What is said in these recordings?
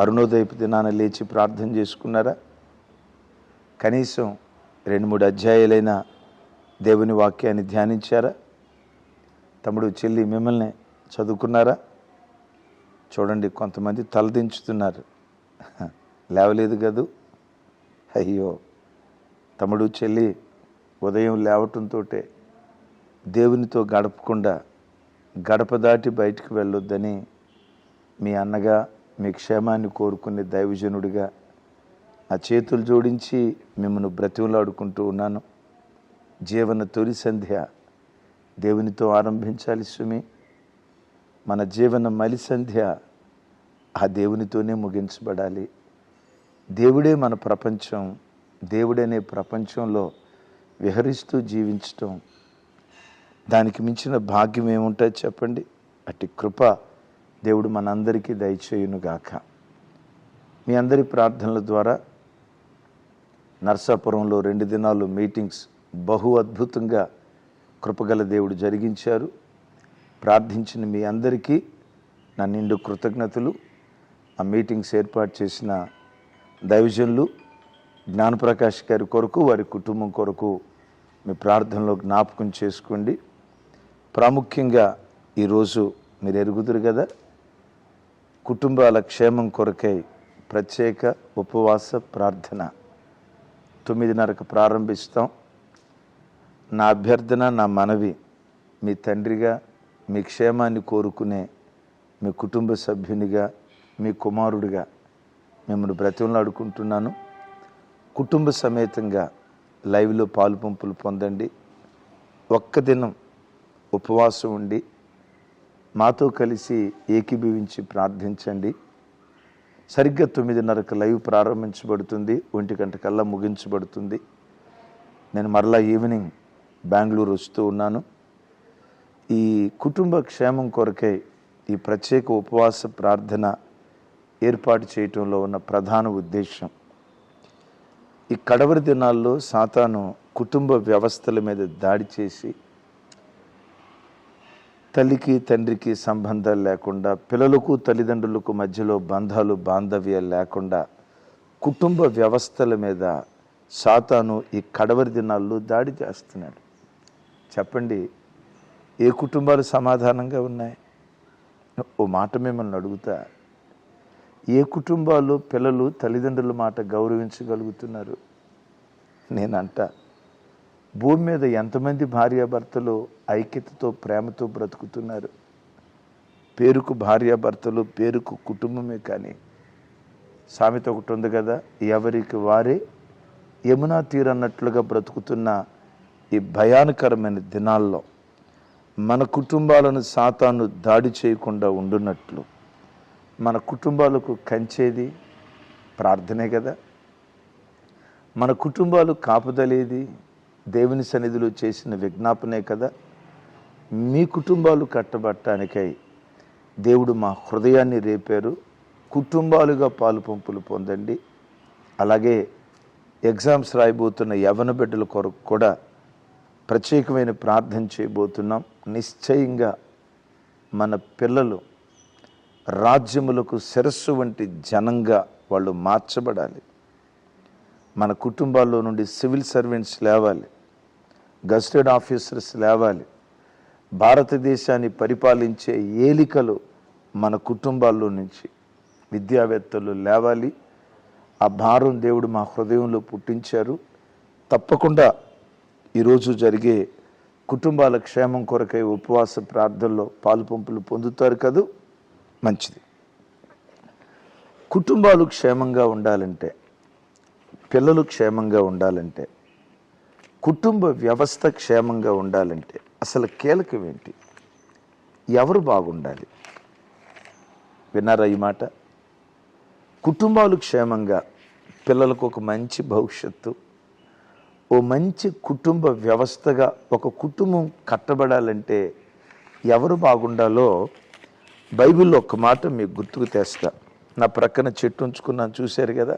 అరుణోదయపు దినాన లేచి ప్రార్థన చేసుకున్నారా? కనీసం రెండు మూడు అధ్యాయాలైన దేవుని వాక్యాన్ని ధ్యానించారా? తమ్ముడు చెల్లి మిమ్మల్ని చదువుకున్నారా? చూడండి కొంతమంది తలదించుతున్నారు. లేవలేదు కదూ? అయ్యో! తమ్ముడు చెల్లి ఉదయం లేవటంతో దేవునితో గడపకుండా గడప దాటి బయటికి వెళ్ళొద్దని మీ అన్నగా మీ క్షేమాన్ని కోరుకునే దైవజనుడిగా ఆ చేతులు జోడించి మిమ్మల్ని బ్రతిమలాడుకుంటూ ఉన్నాను. జీవన తొలి సంధ్య దేవునితో ఆరంభించాలి సుమి. మన జీవన మలి సంధ్య ఆ దేవునితోనే ముగించబడాలి. దేవుడే మన ప్రపంచం దేవుడనే ప్రపంచంలో విహరిస్తూ జీవించటం. దానికి మించిన భాగ్యం ఏముంటుంది చెప్పండి? అటు కృప దేవుడు మనందరికీ దయచేయునుగాక. మీ అందరి ప్రార్థనల ద్వారా నర్సాపురంలో రెండు దినాలు మీటింగ్స్ బహు అద్భుతంగా కృపగల దేవుడు జరిగించారు. ప్రార్థించిన మీ అందరికీ నా నిండు కృతజ్ఞతలు. ఆ మీటింగ్స్ ఏర్పాటు చేసిన దైవజనులు జ్ఞానప్రకాష్ గారి కొరకు వారి కుటుంబం కొరకు మీ ప్రార్థనలో జ్ఞాపకం చేసుకోండి. ప్రాముఖ్యంగా ఈరోజు మీరు ఎరుగుదురు కదా? కుటుంబాల క్షేమం కొరకై ప్రత్యేక ఉపవాస ప్రార్థన. తొమ్మిదిన్నరకు ప్రారంభిస్తాం. నా అభ్యర్థన నా మనవి మీ తండ్రిగా మీ క్షేమాన్ని కోరుకునే మీ కుటుంబ సభ్యునిగా మీ కుమారుడిగా మిమ్మల్ని బ్రతిమలాడుకుంటున్నాను. కుటుంబ సమేతంగా లైవ్లో పాలు పంపులు పొందండి. ఒక్క దినం ఉపవాసం ఉండి మాతో కలిసి ఏకీభవించి ప్రార్థించండి. సరిగ్గా తొమ్మిదిన్నరకు లైవ్ ప్రారంభించబడుతుంది. ఒంటి గంట కల్లా ముగించబడుతుంది. నేను మరలా ఈవినింగ్ బెంగళూరు వస్తూ ఉన్నాను. ఈ కుటుంబ క్షేమం కొరకై ఈ ప్రత్యేక ఉపవాస ప్రార్థన ఏర్పాటు చేయటంలో ఉన్న ప్రధాన ఉద్దేశం ఈ కడవరి దినాల్లో సాతాను కుటుంబ వ్యవస్థల మీద దాడి చేసి తల్లికి తండ్రికి సంబంధాలు లేకుండా పిల్లలకు తల్లిదండ్రులకు మధ్యలో బంధాలు బాంధవ్యాలు లేకుండా కుటుంబ వ్యవస్థల మీద సాతాను ఈ కడవరి దినాల్లో దాడి చేస్తున్నాడు. చెప్పండి ఏ కుటుంబాలు సమాధానంగా ఉన్నాయి? ఓ మాట మిమ్మల్ని అడుగుతా. ఏ కుటుంబాలు పిల్లలు తల్లిదండ్రుల మాట గౌరవించగలుగుతున్నారు? నేనంట. భూమి మీద ఎంతమంది భార్యాభర్తలు ఐక్యతతో ప్రేమతో బ్రతుకుతున్నారు? పేరుకు భార్యాభర్తలు పేరుకు కుటుంబమే కానీ. సామెత ఒకటి ఉంది కదా ఎవరికి వారే యమునా తీరన్నట్లుగా బ్రతుకుతున్న ఈ భయానకరమైన దినాల్లో మన కుటుంబాలను సాతాను దాడి చేయకుండా ఉండున్నట్లు మన కుటుంబాలకు కంచేది ప్రార్థనే కదా. మన కుటుంబాలు కాపుదలేది దేవుని సన్నిధిలో చేసిన విజ్ఞాపనే కదా. మీ కుటుంబాలు కట్టబట్టడానికై దేవుడు మా హృదయాన్ని రేపారు. కుటుంబాలుగా పాలు పంపులు పొందండి. అలాగే ఎగ్జామ్స్ రాయబోతున్న యవన బిడ్డల కొరకు కూడా ప్రత్యేకమైన ప్రార్థన చేయబోతున్నాం. నిశ్చయంగా మన పిల్లలు రాజ్యములకు శిరస్సు వంటి జనంగా వాళ్ళు మార్చబడాలి. మన కుటుంబాల్లో నుండి సివిల్ సర్వెంట్స్ లేవాలి. గస్టెడ్ ఆఫీసర్స్ లేవాలి. భారతదేశాన్ని పరిపాలించే ఏలికలు మన కుటుంబాల్లో నుంచి విద్యావేత్తలు లేవాలి. ఆ భారం దేవుడు మా హృదయంలో పుట్టించారు. తప్పకుండా ఈరోజు జరిగే కుటుంబాల క్షేమం కొరకై ఉపవాస ప్రార్థనలో పాలు పంపులు పొందుతారు కదూ? మంచిది. కుటుంబాలు క్షేమంగా ఉండాలంటే పిల్లలు క్షేమంగా ఉండాలంటే కుటుంబ వ్యవస్థ క్షేమంగా ఉండాలంటే అసలు కీలకం ఏంటి? ఎవరు బాగుండాలి? విన్నారా ఈ మాట? కుటుంబాలు క్షేమంగా పిల్లలకు ఒక మంచి భవిష్యత్తు ఓ మంచి కుటుంబ వ్యవస్థగా ఒక కుటుంబం కట్టబడాలంటే ఎవరు బాగుండాలో బైబిల్లో ఒక మాట మీకు గుర్తుకు తెస్తా. నా ప్రక్కన చెట్టు ఉంచుకున్నాను చూశారు కదా?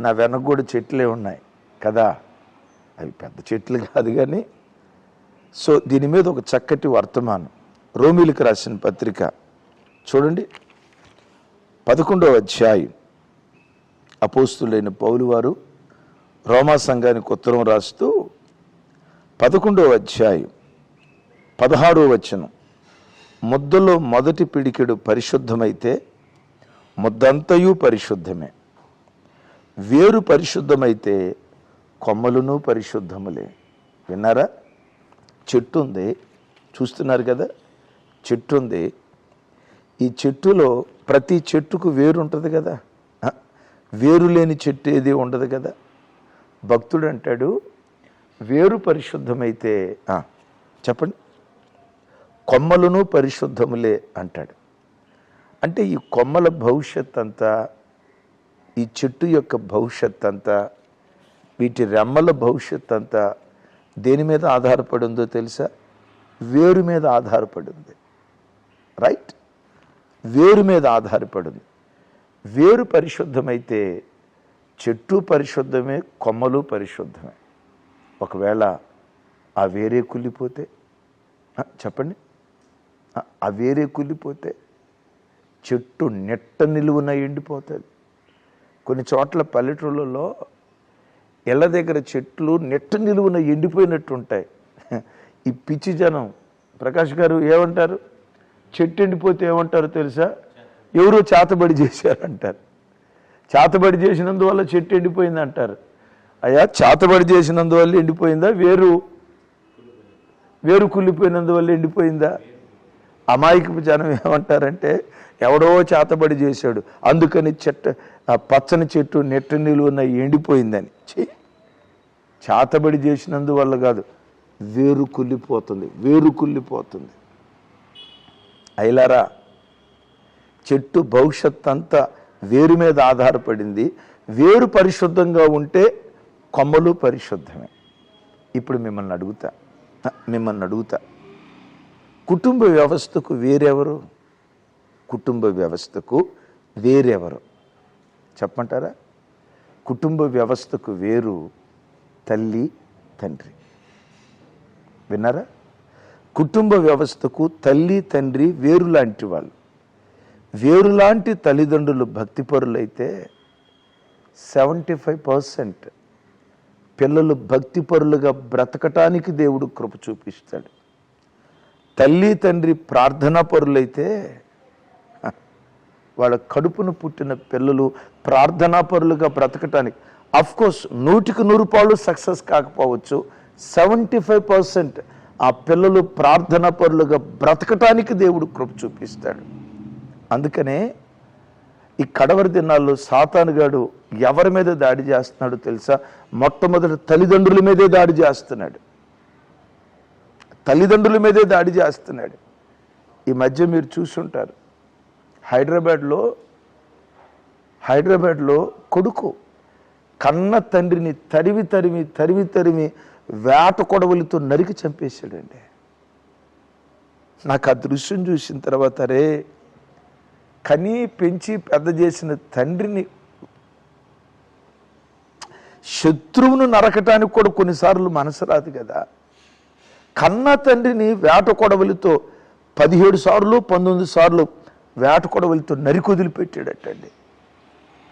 నా వెనక కూడా చెట్లే ఉన్నాయి కదా? అవి పెద్ద చెట్లు కాదు కానీ. సో దీని మీద ఒక చక్కటి వర్తమానం. రోమిలకు రాసిన పత్రిక. చూడండి. పదకొండవ అధ్యాయం. అపోస్తులైన పౌలు వారు రోమా సంఘానికి ఉత్తరం రాస్తూ పదకొండవ అధ్యాయం పదహారో వచనం. ముద్దలో మొదటి పిడికెడు పరిశుద్ధమైతే ముద్దంతయు పరిశుద్ధమే. వేరు పరిశుద్ధమైతే కొమ్మలును పరిశుద్ధములే. విన్నారా? చెట్టు ఉంది చూస్తున్నారు కదా? చెట్టు ఉంది ఈ చెట్టులో ప్రతి చెట్టుకు వేరు ఉంటుంది కదా? వేరు లేని చెట్టు ఏది ఉండదు కదా? భక్తుడు అంటాడు వేరు పరిశుద్ధమైతే చెప్పండి. కొమ్మలను పరిశుద్ధములే అంటాడు. అంటే ఈ కొమ్మల భవిష్యత్ అంతా ఈ చెట్టు యొక్క భవిష్యత్ అంతా వీటి రెమ్మల భవిష్యత్ అంతా దేని మీద ఆధారపడి ఉందో తెలుసా? వేరు మీద ఆధారపడి ఉంది రైట్ వేరు మీద ఆధారపడింది. వేరు పరిశుద్ధమైతే చెట్టు పరిశుద్ధమే కొమ్మలు పరిశుద్ధమే. ఒకవేళ ఆ వేరే కుళ్ళిపోతే చెప్పండి. ఆ, ఆ వేరే కుళ్ళిపోతే చెట్టు నెట్ట నిలువున ఎండిపోతుంది. కొన్ని చోట్ల పల్లెటూళ్ళలో ఇళ్ళ దగ్గర చెట్లు నెట్ట నిలువున ఎండిపోయినట్టు ఉంటాయి ఈ పిచ్చి జనం. ప్రకాష్ గారు ఏమంటారు? చెట్టు ఎండిపోతే ఏమంటారు తెలుసా? ఎవరో చేతబడి చేశారంటారు. చేతబడి చేసినందువల్ల చెట్టు ఎండిపోయింది అంటారు అయ్యా చేతబడి చేసినందువల్ల ఎండిపోయిందా? వేరు. వేరు కుళ్ళిపోయినందువల్ల ఎండిపోయిందా? అమాయకపు జనం ఏమంటారంటే ఎవడో చేతబడి చేశాడు. అందుకని చెట్ట ఆ పచ్చని చెట్టు నెట్టు నిలువున్న ఎండిపోయిందని. చెయ్యి చేతబడి చేసినందువల్ల కాదు వేరు కుళ్ళిపోతుంది వేరు కుళ్ళిపోతుంది. అయిలారా చెట్టు భవిష్యత్ అంతా వేరు మీద ఆధారపడింది వేరు పరిశుద్ధంగా ఉంటే కొమ్మలు పరిశుద్ధమే. ఇప్పుడు మిమ్మల్ని అడుగుతా మిమ్మల్ని అడుగుతా. కుటుంబ వ్యవస్థకు వేరెవరు? కుటుంబ వ్యవస్థకు వేరెవరు? చెప్పంటారా కుటుంబ వ్యవస్థకు వేరు తల్లి తండ్రి. విన్నారా? కుటుంబ వ్యవస్థకు తల్లి తండ్రి వేరులాంటి వాళ్ళు. వేరులాంటి తల్లిదండ్రులు భక్తిపరులైతే సెవెంటీ ఫైవ్ పర్సెంట్ పిల్లలు భక్తిపరులుగా బ్రతకటానికి దేవుడు కృప చూపిస్తాడు. తల్లి తండ్రి ప్రార్థనా పరులైతే వాళ్ళ కడుపును పుట్టిన పిల్లలు ప్రార్థనా పరులుగా బ్రతకటానికి కోర్స్ నూటికి నూరు పాళ్ళు సక్సెస్ కాకపోవచ్చు. సెవెంటీ ఫైవ్ పర్సెంట్ ఆ పిల్లలు ప్రార్థన పరులుగా బ్రతకటానికి దేవుడు కృప చూపిస్తాడు. అందుకనే ఈ కడవరి దినాల్లో సాతానుగాడు ఎవరి మీద దాడి చేస్తున్నాడో తెలుసా? మొట్టమొదటి తల్లిదండ్రుల మీదే దాడి చేస్తున్నాడు. తల్లిదండ్రుల మీదే దాడి చేస్తున్నాడు. ఈ మధ్య మీరు చూసుంటారు. హైదరాబాద్లో హైదరాబాద్లో కొడుకు కన్న తండ్రిని తరివి తరిమి తరివి తరిమి వేట కొడవలితో నరికి చంపేశాడండి. నాకు ఆ దృశ్యం చూసిన తర్వాత రే కని పెంచి పెద్ద చేసిన తండ్రిని శత్రువును నరకటానికి కూడా కొన్నిసార్లు మనసు రాదు కదా. కన్న తండ్రిని వేట కొడవలితో పదిహేడు సార్లు పంతొమ్మిది సార్లు వేట కొడవలితో నరికి వదిలిపెట్టాడటండి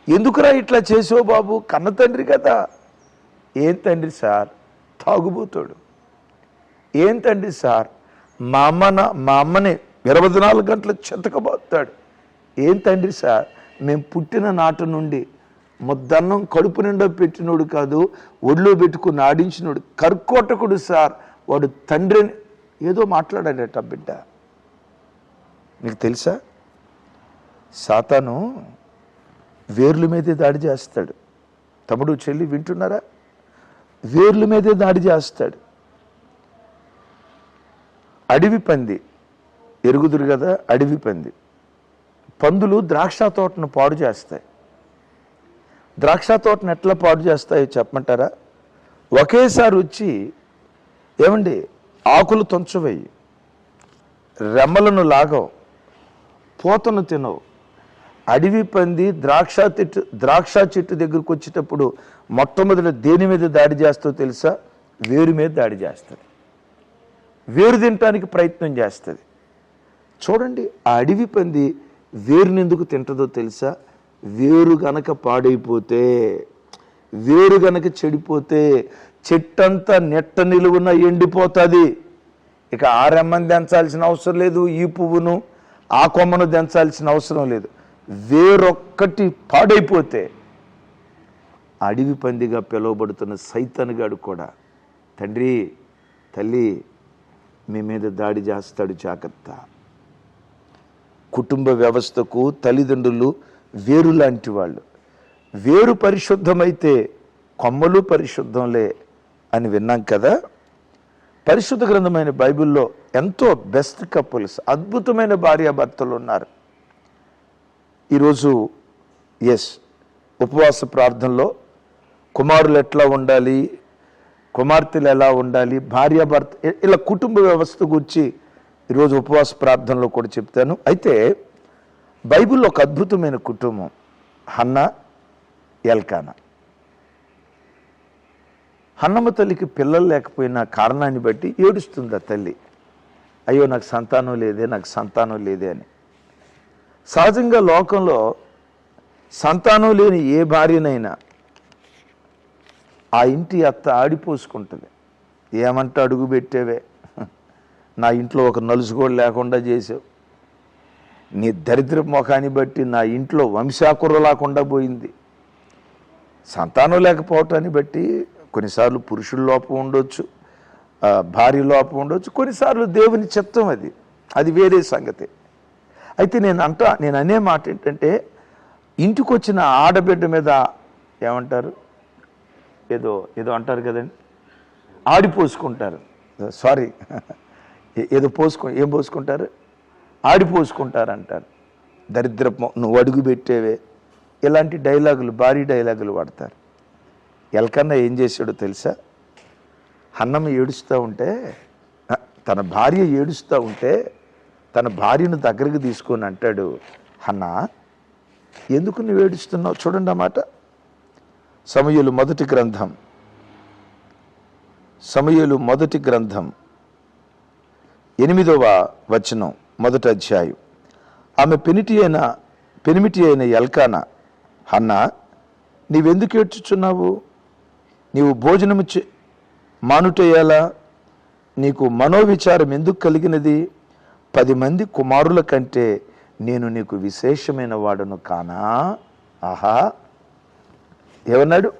ఎందుకురా ఇట్లా చేసావు బాబు? కన్న తండ్రి కదా. ఏం తండ్రి సార్? తాగుబోతాడు. ఏం తండ్రి సార్? మా అమ్మన మా అమ్మని ఇరవై నాలుగు గంటలు చెతకబోతాడు. ఏం తండ్రి సార్? మేము పుట్టిన నాటి నుండి ముద్దన్నం కడుపు నిండా పెట్టినోడు కాదు ఒడిలో పెట్టుకుని ఆడించినోడు. కర్కోటకుడు సార్. వాడు తండ్రిని ఏదో మాట్లాడాడట బిడ్డ. మీకు తెలుసా? సాతాను వేర్ల మీదే దాడి చేస్తాడు. తమ్ముడు చెల్లి వింటున్నారా? వేర్ల మీదే దాడి చేస్తాడు. అడవి పంది ఎరుగుదురు కదా అడవి పంది. పందులు ద్రాక్ష తోటను పాడు చేస్తాయి. ద్రాక్ష తోటను ఎట్లా పాడు చేస్తాయో చెప్పమంటారా? ఒకేసారి వచ్చి ఏమండి ఆకులు తొంచవేయి రెమ్మలను లాగవు పూతను తినవు. అడవి పంది ద్రాక్ష చెట్టు ద్రాక్ష చెట్టు దగ్గరకు వచ్చేటప్పుడు మొట్టమొదటి దేని మీద దాడి చేస్తో తెలుసా? వేరు మీద దాడి చేస్తుంది. వేరు తినటానికి ప్రయత్నం చేస్తుంది. చూడండి ఆ అడవి పంది వేరునెందుకు తింటుందో తెలుసా? వేరు గనక పాడైపోతే వేరు గనక చెడిపోతే చెట్టంతా నెట్ట నిలువున ఎండిపోతుంది. ఇక ఆ రెమ్మని దంచాల్సిన అవసరం లేదు ఈ పువ్వును ఆ కొమ్మను దంచాల్సిన అవసరం లేదు. వేరొక్కటి పాడైపోతే అడవి పందిగా పిలువబడుతున్న సైతన్గాడు కూడా తండ్రి తల్లి మీ మీద దాడి చేస్తాడు జాగ్రత్త. కుటుంబ వ్యవస్థకు తల్లిదండ్రులు వేరు లాంటి వాళ్ళు. వేరు పరిశుద్ధమైతే కొమ్మలు పరిశుద్ధంలే అని విన్నాం కదా. పరిశుద్ధ గ్రంథమైన బైబిల్లో ఎంతో బెస్ట్ కపుల్స్ అద్భుతమైన భార్యాభర్తలు ఉన్నారు. ఈరోజు ఎస్ ఉపవాస ప్రార్థనలో కుమారులు ఎట్లా ఉండాలి కుమార్తెలు ఎలా ఉండాలి భార్యాభర్త ఇలా కుటుంబ వ్యవస్థ గురించి ఈరోజు ఉపవాస ప్రార్థనలో కూడా చెప్తాను. అయితే బైబిల్లో ఒక అద్భుతమైన కుటుంబం హన్న ఎల్కానా. హన్నమ్మ తల్లికి పిల్లలు లేకపోయిన కారణాన్ని బట్టి ఏడుస్తుంది ఆ తల్లి. అయ్యో నాకు సంతానం లేదే నాకు సంతానం లేదే అని. సహజంగా లోకంలో సంతానం లేని ఏ భార్యనైనా ఆ ఇంటి అత్త ఆడిపోసుకుంటుంది. ఏమంటే అడుగు పెట్టేవే. నా ఇంట్లో ఒక నలుసు కూడా లేకుండా చేసావు. నీ దరిద్ర ముఖాన్ని బట్టి నా ఇంట్లో వంశాకుర్ర లేకుండా పోయింది. సంతానం లేకపోవటాన్ని బట్టి కొన్నిసార్లు పురుషుల లోపం ఉండొచ్చు భార్య లోపం ఉండొచ్చు కొన్నిసార్లు దేవుని చిత్తం అది. అది వేరే సంగతి. అయితే నేను అంట నేను అనే మాట ఏంటంటే ఇంటికి వచ్చిన ఆడబిడ్డ మీద ఏమంటారు? ఏదో ఏదో అంటారు కదండి. ఆడిపోసుకుంటారు. సారీ. ఏదో పోసుకో ఏం పోసుకుంటారు? ఆడిపోసుకుంటారు అంటారు దరిద్రపు నువ్వు అడుగు పెట్టేవే. ఇలాంటి డైలాగులు భారీ డైలాగులు వాడతారు. ఎలకన్నా ఏం చేశాడో తెలుసా? అన్నమ్మ ఏడుస్తూ ఉంటే తన భార్య ఏడుస్తూ ఉంటే తన భార్యను దగ్గరకు తీసుకొని అంటాడు అన్నా ఎందుకు నువ్వు ఏడుస్తున్నావు? చూడండి అన్నమాట సమయలు మొదటి గ్రంథం. సమయలు మొదటి గ్రంథం. ఎనిమిదవ వచనం మొదటి అధ్యాయం. ఆమె పెనిటి అయిన పెనిమిటి అయిన ఎల్కాన అన్న నీవెందుకు ఏడ్చుచున్నావు? నీవు భోజనము చే మానుటేయాలా? నీకు మనోవిచారం ఎందుకు కలిగినది? పది మంది కుమారుల కంటే నేను నీకు విశేషమైన వాడును కానా? ఆహా. ఏమన్నాడు?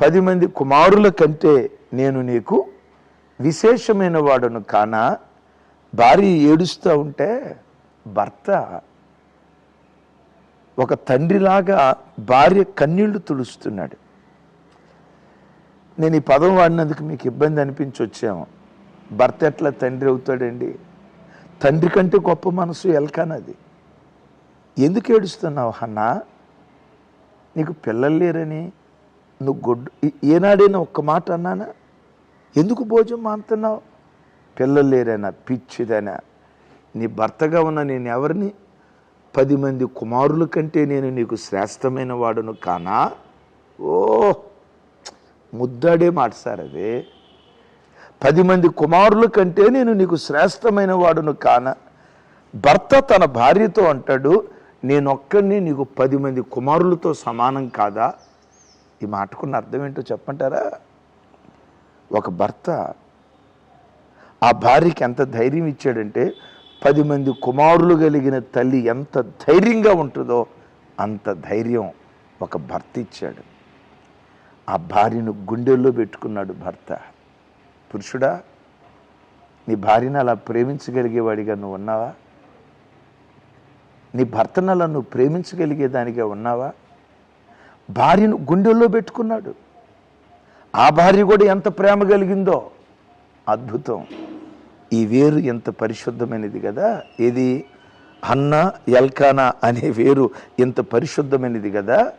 పది మంది కుమారుల కంటే నేను నీకు విశేషమైన వాడును కానా? భార్య ఏడుస్తూ ఉంటే భర్త ఒక తండ్రిలాగా భార్య కన్నీళ్ళు తుడుస్తున్నాడు. నేను ఈ పదం వాడినందుకు మీకు ఇబ్బంది అనిపించి వచ్చాము భర్త ఎట్లా తండ్రి అవుతాడండి? తండ్రి కంటే గొప్ప మనసు ఎల్కానది ఎందుకు ఏడుస్తున్నావు అన్నా నీకు పిల్లలు లేరని నువ్వు గొడ్డు ఏనాడైనా ఒక్క మాట అన్నానా? ఎందుకు భోజనం మానుతున్నావు పిల్లలు లేరైనా పిచ్చిదైనా? నీ భర్తగా ఉన్న నేను ఎవరిని? పది మంది కుమారుల కంటే నేను నీకు శ్రేష్టమైన వాడును కానా? ఓ! ముద్దాడే మాట సార్ అదే. పది మంది కుమారుల కంటే నేను నీకు శ్రేష్టమైన వాడును కాన. భర్త తన భార్యతో అంటాడు నేనొక్కడిని నీకు పది మంది కుమారులతో సమానం కాదా? ఈ మాటకున్న అర్థం ఏంటో చెప్పంటారా? ఒక భర్త ఆ భార్యకి ఎంత ధైర్యం ఇచ్చాడంటే పది మంది కుమారులు కలిగిన తల్లి ఎంత ధైర్యంగా ఉంటుందో అంత ధైర్యం ఒక భర్త ఇచ్చాడు. ఆ భార్యను గుండెల్లో పెట్టుకున్నాడు భర్త. పురుషుడా నీ భార్యను అలా ప్రేమించగలిగేవాడిగా నువ్వు ఉన్నావా? నీ భర్తను అలా నువ్వు ప్రేమించగలిగేదానిగా ఉన్నావా? భార్యను గుండెల్లో పెట్టుకున్నాడు. ఆ భార్య కూడా ఎంత ప్రేమ కలిగిందో. అద్భుతం. ఈ వేరు ఎంత పరిశుద్ధమైనది కదా? ఇది అన్న ఎల్కానా అనే వేరు ఎంత పరిశుద్ధమైనది కదా?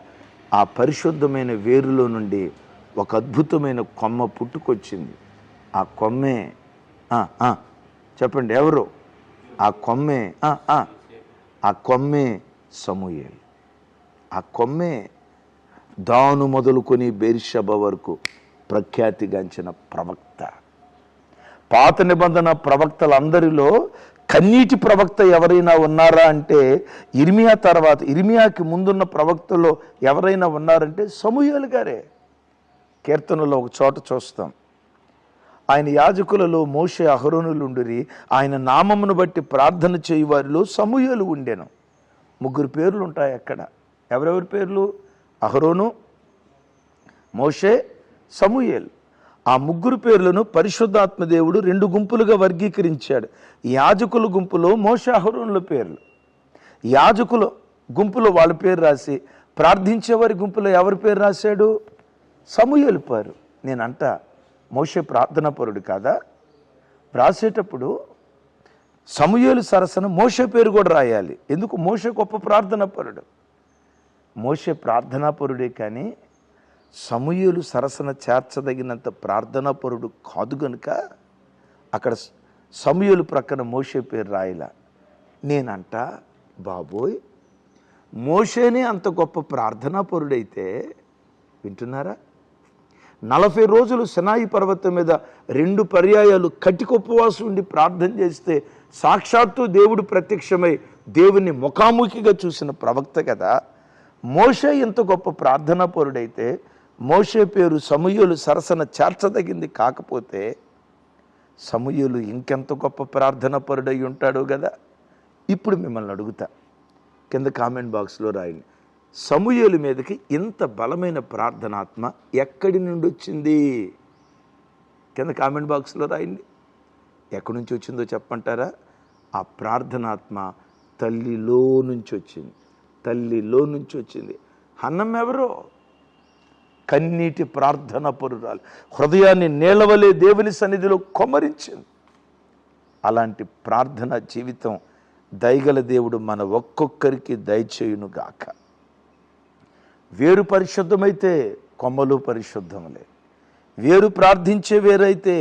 ఆ పరిశుద్ధమైన వేరులో నుండి ఒక అద్భుతమైన కొమ్మ పుట్టుకొచ్చింది. ఆ కొమ్మే ఆ, చెప్పండి ఎవరు? ఆ కొమ్మే ఆ, ఆ, కొమ్మే సమూయేలు. ఆ కొమ్మే దాను మొదలుకొని బెరిషబ వరకు ప్రఖ్యాతిగాంచిన ప్రవక్త. పాత నిబంధన ప్రవక్తలందరిలో కన్నీటి ప్రవక్త ఎవరైనా ఉన్నారా అంటే ఇర్మియా తర్వాత ఇర్మియాకి ముందున్న ప్రవక్తలో ఎవరైనా ఉన్నారంటే సమూహలు గారే. కీర్తనలో ఒక చోట చూస్తాం. ఆయన యాజకులలో మోషే అహరోనులుండిరి. ఆయన నామమును బట్టి ప్రార్థన చేయి వారిలో సమూహలు ఉండెను. ముగ్గురు పేర్లు ఉంటాయి అక్కడ. ఎవరెవరి పేర్లు? అహరోను మోషే సమూయేల్. ఆ ముగ్గురు పేర్లను పరిశుద్ధాత్మదేవుడు రెండు గుంపులుగా వర్గీకరించాడు. యాజకుల గుంపులో మోషే అహరోనుల పేర్లు. యాజకుల గుంపులో వాళ్ళ పేరు రాసి ప్రార్థించేవారి గుంపులో ఎవరి పేరు రాశాడు? సమూహలు పేరు. నేనంటా మోషే ప్రార్థనా పరుడు కాదా? రాసేటప్పుడు సమూయేలు సరసన మోషే పేరు కూడా రాయాలి. ఎందుకు? మోషే గొప్ప ప్రార్థన పరుడు. మోషే ప్రార్థనాపరుడే కానీ సమూయేలు సరసన చేర్చదగినంత ప్రార్థనాపరుడు కాదు గనుక అక్కడ సమూయేలు ప్రక్కన మోషే పేరు రాయల. నేనంట బాబోయ్ మోషేనే అంత గొప్ప ప్రార్థనా పరుడైతే వింటున్నారా? నలభై రోజులు సినాయి పర్వతం మీద రెండు పర్యాయాలు కటికొప్పవాసం ఉండి ప్రార్థన చేస్తే సాక్షాత్తు దేవుడు ప్రత్యక్షమై దేవుని ముఖాముఖిగా చూసిన ప్రవక్త కదా. మోషే ఇంత గొప్ప ప్రార్థనా పరుడైతే మోషే పేరు సమూయులు సరసన చేర్చదగింది కాకపోతే సమూయులు ఇంకెంత గొప్ప ప్రార్థన పరుడై ఉంటాడు కదా. ఇప్పుడు మిమ్మల్ని అడుగుతా. కింద కామెంట్ బాక్స్లో రాయండి. సమూహలు మీదకి ఇంత బలమైన ప్రార్థనాత్మ ఎక్కడి నుండి వచ్చింది? కింద కామెంట్ బాక్స్లో రాయండి. ఎక్కడి నుంచి వచ్చిందో చెప్పంటారా ఆ ప్రార్థనాత్మ తల్లిలో నుంచి వచ్చింది. తల్లిలో నుంచి వచ్చింది. అన్నం ఎవరో? కన్నీటి ప్రార్థన పరురాలు. హృదయాన్ని నేలవలే దేవుని సన్నిధిలో కొమరించింది. అలాంటి ప్రార్థన జీవితం దయగల దేవుడు మన ఒక్కొక్కరికి దయచేయునుగాక. వేరు పరిశుద్ధమైతే కొమ్మలు పరిశుద్ధములే. వేరు ప్రార్థించే వేరైతే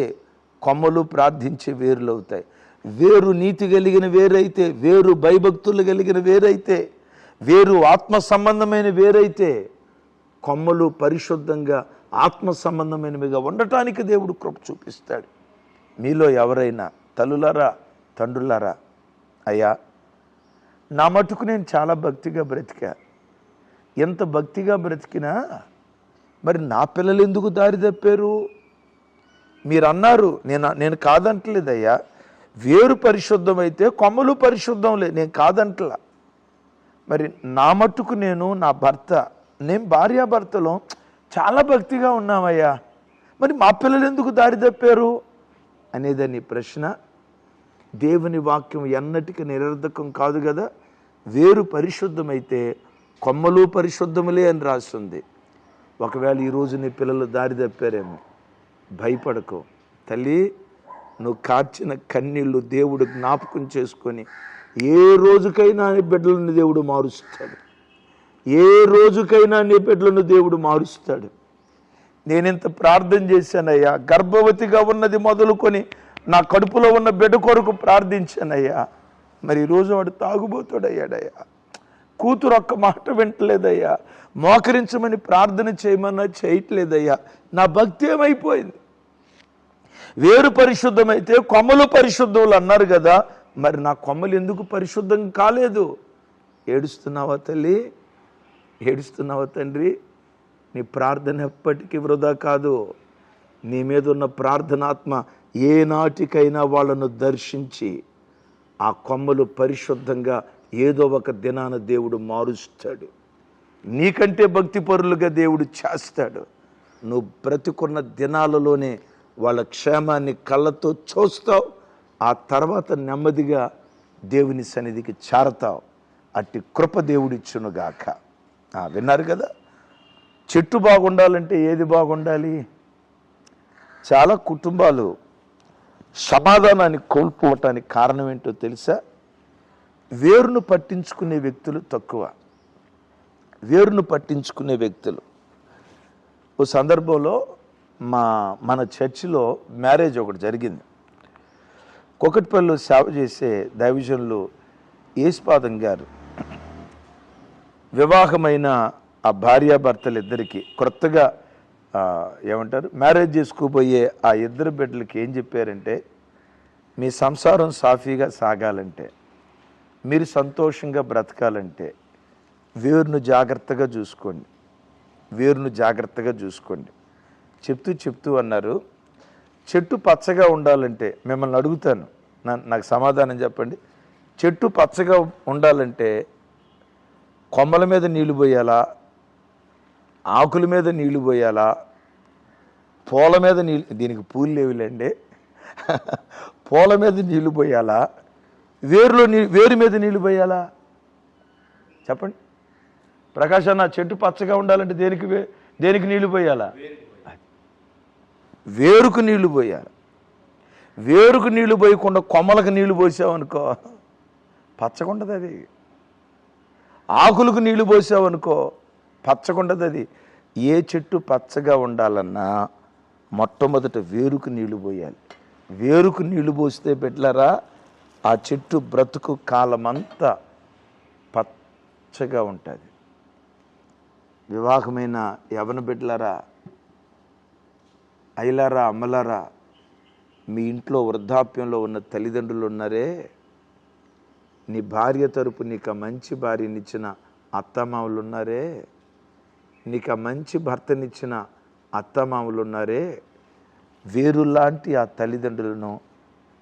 కొమ్మలు ప్రార్థించే వేరులు అవుతాయి వేరు నీతి కలిగిన వేరైతే వేరు భయభక్తులు కలిగిన వేరైతే వేరు ఆత్మ సంబంధమైన వేరైతే కొమ్మలు పరిశుద్ధంగా ఆత్మ సంబంధమైనవిగా ఉండటానికి దేవుడు కృప చూపిస్తాడు. మీలో ఎవరైనా తల్లులారా తండ్రులారా అయ్యా నా మటుకు నేను చాలా భక్తిగా బ్రతికా. ఎంత భక్తిగా బ్రతికినా మరి నా పిల్లలు ఎందుకు దారి తప్పారు? మీరు అన్నారు నేను నేను కాదంటలేదయ్యా. వేరు పరిశుద్ధమైతే కొమ్మలు పరిశుద్ధంలే నేను కాదంటలా. మరి నా మట్టుకు నేను నా భర్త నేను భార్యాభర్తలో చాలా భక్తిగా ఉన్నామయ్యా. మరి మా పిల్లలు ఎందుకు దారి తప్పారు? అనేదని ప్రశ్న. దేవుని వాక్యం ఎన్నటికీ నిరర్ధకం కాదు కదా. వేరు పరిశుద్ధమైతే కొమ్మలు పరిశుద్ధములే అని రాస్తుంది. ఒకవేళ ఈరోజు నీ పిల్లలు దారి తప్పారేమో భయపడకు. తల్లి నువ్వు కార్చిన కన్నీళ్ళు దేవుడు జ్ఞాపకం చేసుకొని ఏ రోజుకైనా నీ బిడ్డలను దేవుడు మారుస్తాడు. ఏ రోజుకైనా నీ బిడ్డలను దేవుడు మారుస్తాడు. నేనింత ప్రార్థన చేశానయ్యా. గర్భవతిగా ఉన్నది మొదలుకొని నా కడుపులో ఉన్న బిడ్డ కొరకు ప్రార్థించానయ్యా. మరి ఈరోజు వాడు తాగుబోతాడయ్యాడయ్యా. కూతురు ఒక్క మాట వింటలేదయ్యా. మోకరించమని ప్రార్థన చేయమన్నా చేయట్లేదయ్యా. నా భక్తి ఏమైపోయింది? వేరు పరిశుద్ధమైతే కొమ్మలు పరిశుద్ధములు అన్నారు కదా. మరి నా కొమ్మలు ఎందుకు పరిశుద్ధం కాలేదు? ఏడుస్తున్నావా తల్లి? ఏడుస్తున్నావా తండ్రి? నీ ప్రార్థన ఎప్పటికీ వృధా కాదు. నీ మీద ఉన్న ప్రార్థనాత్మ ఏనాటికైనా వాళ్ళను దర్శించి ఆ కొమ్మలు పరిశుద్ధంగా ఏదో ఒక దినాన దేవుడు మారుస్తాడు. నీకంటే భక్తిపరులుగా దేవుడు చేస్తాడు. నువ్వు బ్రతికున్న దినాలలోనే వాళ్ళ క్షేమాన్ని కళ్ళతో చూస్తావు. ఆ తర్వాత నెమ్మదిగా దేవుని సన్నిధికి చేరతావు. అట్టి కృప దేవుడిచ్చునుగాక. ఆ, విన్నారు కదా? చెట్టు బాగుండాలంటే ఏది బాగుండాలి? చాలా కుటుంబాలు సమాధానాన్ని కోల్పోవటానికి కారణం ఏంటో తెలుసా? వేరును పట్టించుకునే వ్యక్తులు తక్కువ. వేరును పట్టించుకునే వ్యక్తులు. ఓ సందర్భంలో మా మన చర్చిలో మ్యారేజ్ ఒకటి జరిగింది. కొకటిపల్లిలో సేవ చేసే దైవజనులు ఏస్పాదం గారు వివాహమైన ఆ భార్యాభర్తలు ఇద్దరికీ కొత్తగా ఏమంటారు మ్యారేజ్ చేసుకోబోయే ఆ ఇద్దరు బిడ్డలకి ఏం చెప్పారంటే మీ సంసారం సాఫీగా సాగాలంటే మీరు సంతోషంగా బ్రతకాలంటే వేరును జాగ్రత్తగా చూసుకోండి. వేరును జాగ్రత్తగా చూసుకోండి. చెప్తూ చెప్తూ అన్నారు చెట్టు పచ్చగా ఉండాలంటే మిమ్మల్ని అడుగుతాను. నాకు సమాధానం చెప్పండి. చెట్టు పచ్చగా ఉండాలంటే కొమ్మల మీద నీళ్ళు పోయాలా? ఆకుల మీద నీళ్ళు పోయాలా? పూల మీద నీళ్ళు దీనికి పూలు లేవులేండి. పూల మీద నీళ్ళు పోయాలా? వేరులో నీ వేరు మీద నీళ్ళు పోయాలా? చెప్పండి. ప్రకాశం నా చెట్టు పచ్చగా ఉండాలంటే దేనికి వే- దేనికి నీళ్ళు పోయాలా? వేరుకు నీళ్ళు పోయాలి. వేరుకు నీళ్ళు పోయకుండా కొమ్మలకు నీళ్ళు పోసావనుకో పచ్చగుండదు అది. ఆకులకు నీళ్ళు పోసావనుకో పచ్చకుండదు అది. ఏ చెట్టు పచ్చగా ఉండాలన్నా మొట్టమొదట వేరుకు నీళ్ళు పోయాలి. వేరుకు నీళ్ళు పోస్తే బిడ్డలారా ఆ చెట్టు బ్రతుకు కాలమంతా పచ్చగా ఉంటుంది. వివాహమైన యవన బిడ్డలారా అయిలారా అమ్మలారా మీ ఇంట్లో వృద్ధాప్యంలో ఉన్న తల్లిదండ్రులు ఉన్నారే నీ భార్య తరపు నీకు మంచి భార్యనిచ్చిన అత్తమామలు ఉన్నారే నీకు మంచి భర్తనిచ్చిన అత్తమామలు ఉన్నారే వేరులాంటి ఆ తల్లిదండ్రులను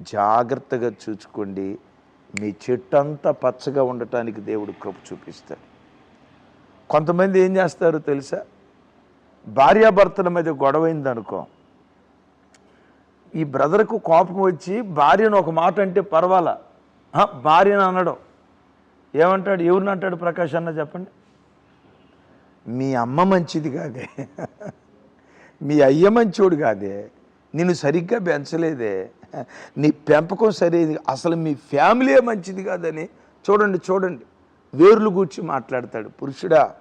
జాగ్రత్తగా చూసుకోండి. మీ చెట్టు అంతా పచ్చగా ఉండటానికి దేవుడు కృప చూపిస్తాడు. కొంతమంది ఏం చేస్తారో తెలుసా? భార్యాభర్తల మీద గొడవైంది అనుకో ఈ బ్రదర్కు కోపం వచ్చి భార్యను ఒక మాట అంటే పర్వాలా? భార్యను అనడం. ఏమంటాడు? ఎవరిని అంటాడు ప్రకాష్ అన్న చెప్పండి. మీ అమ్మ మంచిది కాదే. మీ అయ్య మంచోడు కాదే. నిన్ను సరిగ్గా పెంచలేదే. నీ పెంపకం సరేది అసలు మీ ఫ్యామిలీయే మంచిది కాదని చూడండి చూడండి. వేర్లు కూర్చి మాట్లాడతాడు. పురుషుడా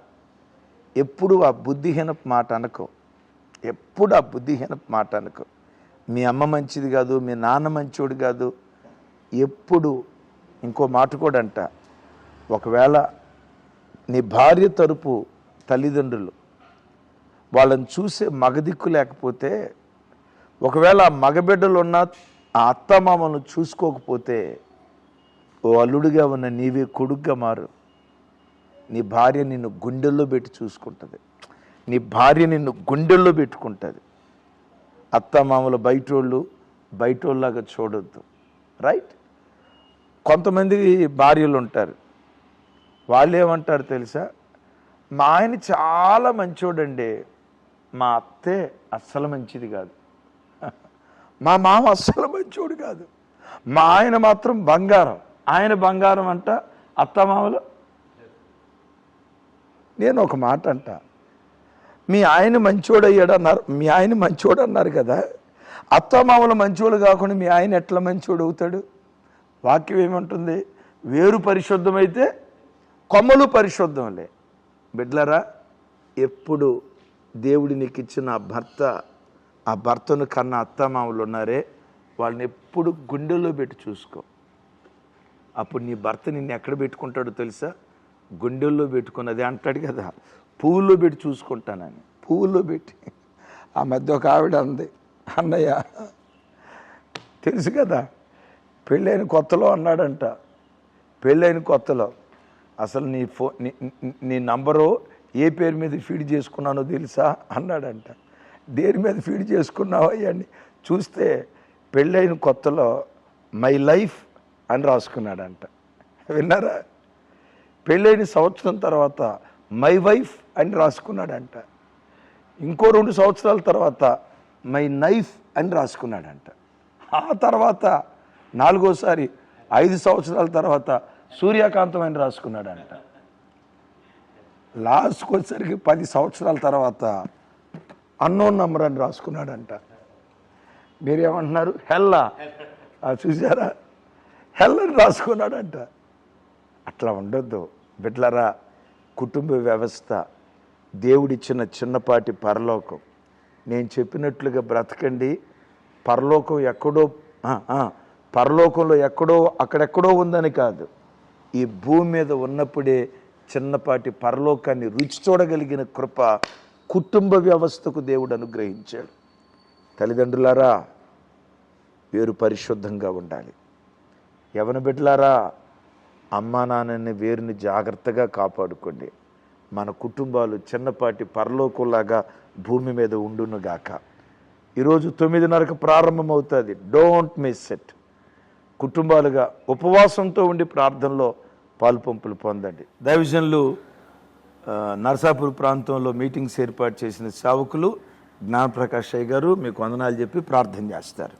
ఎప్పుడు ఆ బుద్ధిహీన మాట అనకు. ఎప్పుడు ఆ బుద్ధిహీన మాట అనకు. మీ అమ్మ మంచిది కాదు మీ నాన్న మంచోడు కాదు. ఎప్పుడు ఇంకో మాట కూడా అంట. ఒకవేళ నీ భార్య తరపు తల్లిదండ్రులు వాళ్ళని చూసే మగదిక్కు లేకపోతే ఒకవేళ ఆ మగబిడ్డలు ఉన్న ఆ అత్తమామను చూసుకోకపోతే ఓ అల్లుడిగా ఉన్న నీవే కొడుగ్గా మారు. నీ భార్య నిన్ను గుండెల్లో పెట్టి చూసుకుంటుంది. నీ భార్య నిన్ను గుండెల్లో పెట్టుకుంటుంది. అత్తమామలు బయటోళ్ళు బయటోళ్ళలాగా చూడొద్దు. రైట్? కొంతమంది భార్యలు ఉంటారు వాళ్ళు ఏమంటారు తెలుసా? మా ఆయన చాలా మంచోడండి. మా అత్తే అస్సలు మంచిది కాదు. మా మామ అస్సలు మంచోడు కాదు. మా ఆయన మాత్రం బంగారం. ఆయన బంగారం అంట అత్తమామలు నేను ఒక మాట అంట. మీ ఆయన మంచోడయ్యాడు అన్నారు. మీ ఆయన మంచోడు అన్నారు కదా. అత్తమామలు మంచోడు కాకుండా మీ ఆయన ఎట్లా మంచోడు అవుతాడు? వాక్యం ఏమంటుంది? వేరు పరిశుద్ధమైతే కొమ్మలు పరిశుద్ధంలే. బిడ్లరా ఎప్పుడు దేవుడి నీకు ఇచ్చిన భర్త ఆ భర్తను కన్న అత్తమామలు ఉన్నారే వాళ్ళని ఎప్పుడు గుండెల్లో పెట్టి చూసుకో. అప్పుడు నీ భర్త నిన్ను ఎక్కడ పెట్టుకుంటాడో తెలుసా? గుండెల్లో పెట్టుకున్నది అంటాడు కదా పువ్వుల్లో పెట్టి చూసుకుంటానని పువ్వుల్లో పెట్టి. ఆ మధ్య ఒక ఆవిడ అంది అన్నయ్య తెలుసు కదా పెళ్ళైన కొత్తలో అన్నాడంట. పెళ్ళైన కొత్తలో. అసలు నీ ఫో నీ నీ- నంబరు ఏ పేరు మీద ఫీడ్ చేసుకున్నానో తెలుసా? అన్నాడంట. దేని మీద ఫీడ్ చేసుకున్నావా అని చూస్తే పెళ్ళైన కొత్తలో మై లైఫ్ అని రాసుకున్నాడంట. విన్నారా? పెళ్ళైన సంవత్సరం తర్వాత మై వైఫ్ అని రాసుకున్నాడంట. ఇంకో రెండు సంవత్సరాల తర్వాత మై నైఫ్ అని రాసుకున్నాడంట. ఆ తర్వాత నాలుగోసారి ఐదు సంవత్సరాల తర్వాత సూర్యకాంతం అని రాసుకున్నాడంట. లాస్ట్కి వచ్చేసరికి పది సంవత్సరాల తర్వాత అన్నోన్ నంబర్ అని రాసుకున్నాడంట. మీరేమంటున్నారు? హెల్లా. చూసారా హెల్ అని రాసుకున్నాడంట. అట్లా ఉండొద్దు. బిడ్లరా కుటుంబ వ్యవస్థ దేవుడిచ్చిన చిన్నపాటి పరలోకం. నేను చెప్పినట్లుగా బ్రతకండి. పరలోకం ఎక్కడో పరలోకంలో ఎక్కడో అక్కడెక్కడో ఉందని కాదు. ఈ భూమి మీద ఉన్నప్పుడే చిన్నపాటి పరలోకాన్ని రుచి చూడగలిగిన కృప కుటుంబ వ్యవస్థకు దేవుడు అనుగ్రహించాడు. తల్లిదండ్రులారా వేరు పరిశుద్ధంగా ఉండాలి. యవన బిడ్డలారా అమ్మా నాన్నని వేరుని జాగ్రత్తగా కాపాడుకోండి. మన కుటుంబాలు చిన్నపాటి పరలోకంలాగా భూమి మీద ఉండునుగాక ఈరోజు తొమ్మిదిన్నరకు ప్రారంభమవుతుంది. డోంట్ మిస్ ఇట్ కుటుంబాలుగా ఉపవాసంతో ఉండి ప్రార్థనలో పాలుపంపులు పొందండి. దైవజన్లు నరసాపూర్ ప్రాంతంలో మీటింగ్స్ ఏర్పాటు చేసిన సేవకులు జ్ఞానప్రకాష్ అయ్య గారు మీకు వందనాలు చెప్పి ప్రార్థన చేస్తారు.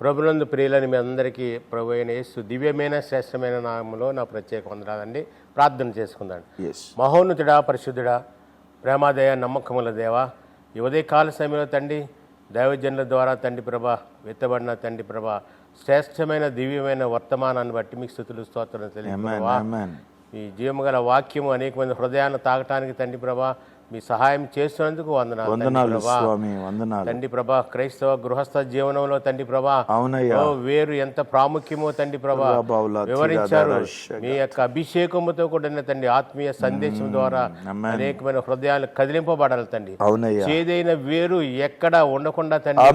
ప్రభునందు ప్రియులని మీ అందరికీ ప్రభు అయిన యేసు దివ్యమైన శ్రేష్టమైన నామంలో నా ప్రత్యేక వందనాలండి. ప్రార్థన చేసుకుందాం. ఎస్ మహోన్నతుడా పరిశుద్ధుడా ప్రేమాదయ నమ్మకముల దేవా ఈ ఉదయకాల సమయంలో తండ్రి దైవజనుల ద్వారా తండ్రి ప్రభ వెత్తబడిన తండ్రి ప్రభ శ్రేష్టమైన దివ్యమైన వర్తమానాన్ని బట్టి మీకు స్థుతులు స్తోత్రం amen. ఈ జీవముగల వాక్యము అనేక మంది హృదయాన్ని తాగటానికి తండ్రి ప్రభా మీ సహాయం చేస్తున్నందుకు వందనాలు తండ్రి ప్రభా. క్రైస్తవ గృహస్థ జీవనంలో తండ్రి ప్రభా అవునయ్యా వేరు ఎంత ప్రాముఖ్యమో తండ్రి ప్రభా వివరించారు. మీ యొక్క అభిషేకముతో కూడిన తండ్రి ఆత్మీయ సందేశం ద్వారా. అనేకమైన హృదయాలు కదిలింపబడాలి తండ్రి చేదైన వేరు ఎక్కడ ఉండకుండా తండ్రి.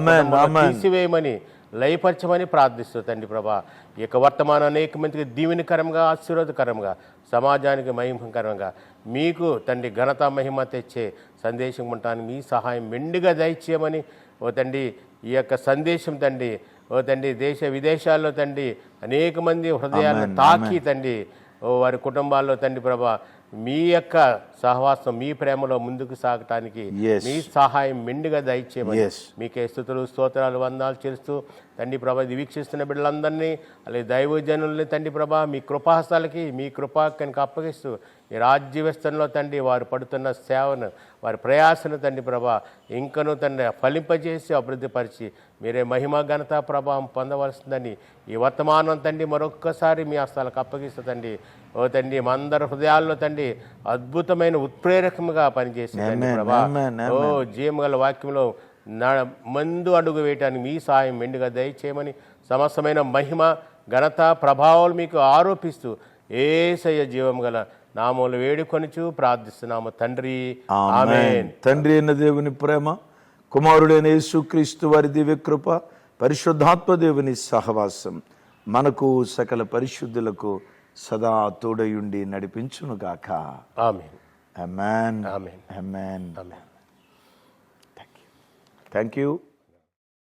తీసివేయమని లయపరచమని ప్రార్థిస్తూ తండ్రి ప్రభా ఈ యొక్క వర్తమానం అనేక మందికి దీవెనకరంగా ఆశీర్వాదకరంగా సమాజానికి మహిమకరంగా. మీకు తండ్రి ఘనత మహిమ తెచ్చే సందేశం ఉంటాను. మీ సహాయం మెండుగా దయచేయమని ఓ తండ్రి ఈ యొక్క సందేశం తండ్రి ఓ తండ్రి దేశ విదేశాల్లో తండ్రి అనేక మంది హృదయాలను తాకి తండ్రి ఓ వారి కుటుంబాల్లో తండ్రి ప్రభా మీ యొక్క సహవాసం మీ ప్రేమలో ముందుకు సాగటానికి. మీ సహాయం మెండుగా దయచేయమని. మీకే స్థుతులు స్తోత్రాలు వందాలు చేస్తూ తండ్రి ప్రభ ఇది వీక్షిస్తున్న బిడ్డలందరినీ అలాగే దైవజనుల్ని తండ్రి ప్రభ మీ కృపాహస్తాలకి మీ కృపాకనికి అప్పగిస్తూ ఈ రాజ్య వ్యవస్థలో తండ్రి వారు పడుతున్న సేవను వారి ప్రయాసను తండ్రి ప్రభ ఇంకను తండ్రి ఫలింపజేసి అభివృద్ధిపరిచి మీరే మహిమ ఘనత ప్రభావం పొందవలసిందని ఈ వర్తమానం తండ్రి మరొక్కసారి మీ హస్తాలకు అప్పగిస్తూ తండ్రి ఓ తండ్రి మా అందరి హృదయాల్లో తండ్రి అద్భుతమైన ఉత్ప్రేరకముగా పనిచేసి తండ్రి Amen, ప్రభా. amen, ఓ జీవగల వాక్యంలో నా మందు అడుగు వేయటానికి మీ సహాయం మెండుగా దయచేయమని సమస్తమైన మహిమ ఘనత ప్రభావాలు మీకు ఆరోపిస్తూ ఏసయ్య జీవం గల నామూలు వేడుకొనిచు ప్రార్థిస్తున్నాము తండ్రి. ఆమేన్. తండ్రి అయిన దేవుని ప్రేమ కుమారుడైన యేసుక్రీస్తు వారి దివ్యకృప పరిశుద్ధాత్మ దేవుని సహవాసం మనకు సకల పరిశుద్ధులకు సదా తోడయుండి నడిపించునుగాక. Amen. Amen. Amen. Amen. Thank you. Thank you.